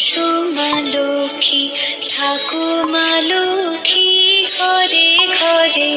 বসো লক্ষ্মী ঠাকুমা লক্ষ্মী ঘরে ঘরে।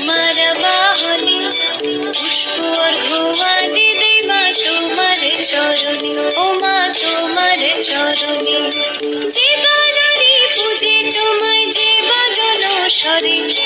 তোমার বাহনি, পুষ্প ঘুমাদি দেবা তোমার চরণী। ও মা, তোমার চরণী। যে বাজারে পুজে, তোমায় যে বাজানো সরে।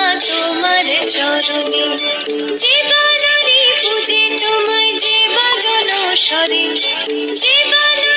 তোমার চরণে। যে বাজারে সরে যে বাজারে